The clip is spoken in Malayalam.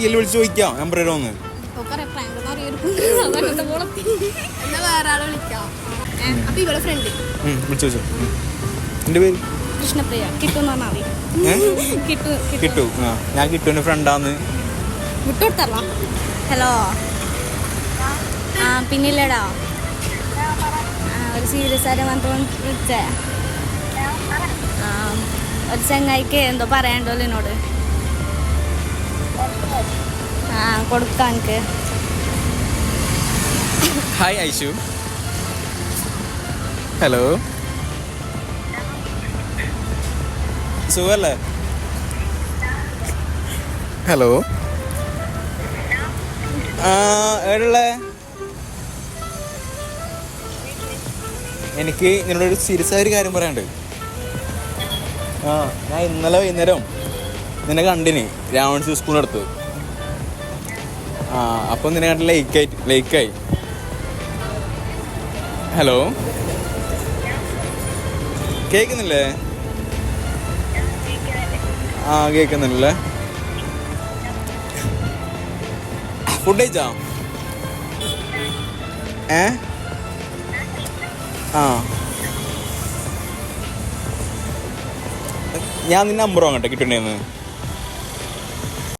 ജിയിൽ വിളിച്ച് ചോദിക്കാം? നമ്പർ ഉം, വിളിച്ച് ചോദിച്ചോ. എന്റെ പേര്? കൃഷ്ണപ്രിയ. കിട്ടു കിട്ടു ആ ഞാൻ കിട്ടുവിന്റെ ഫ്രണ്ടാന്ന് വിട്ടുകൊടുത്തറ ഹലോ ആ പിന്നില്ലടാ. ഒരു സീരിയസ് ആയിട്ട് മാത്രം വിളിച്ചേ. ഒരു ചങ്ങായിക്ക് എന്തോ പറയണ്ടോ എന്നോട്? ഹായ് ഐഷു ഹലോ സുഖല്ലേ? ഹലോ ആ എവിടെയുള്ളേ? എനിക്ക് നിന്നോടൊരു സീരിയസ് ആയ ഒരു കാര്യം പറയാനുണ്ട്. ആ ഞാൻ ഇന്നലെ വൈകുന്നേരം നിന്നെ കണ്ടിന്. രാവൺസ് സ്കൂളിനടുത്ത് ആ അപ്പം നിന്നെ കണ്ട് ലേക്കായി ലേക്കായി ഹലോ കേൾക്കുന്നില്ലേ ആ കേൾക്കുന്നില്ലേ ഫുഡ് കഴിച്ചാ? ഏ? ആ. ഞാൻ നിന്നെ നമ്പർ വാങ്ങട്ടെ കിട്ടണ്ടേന്ന്.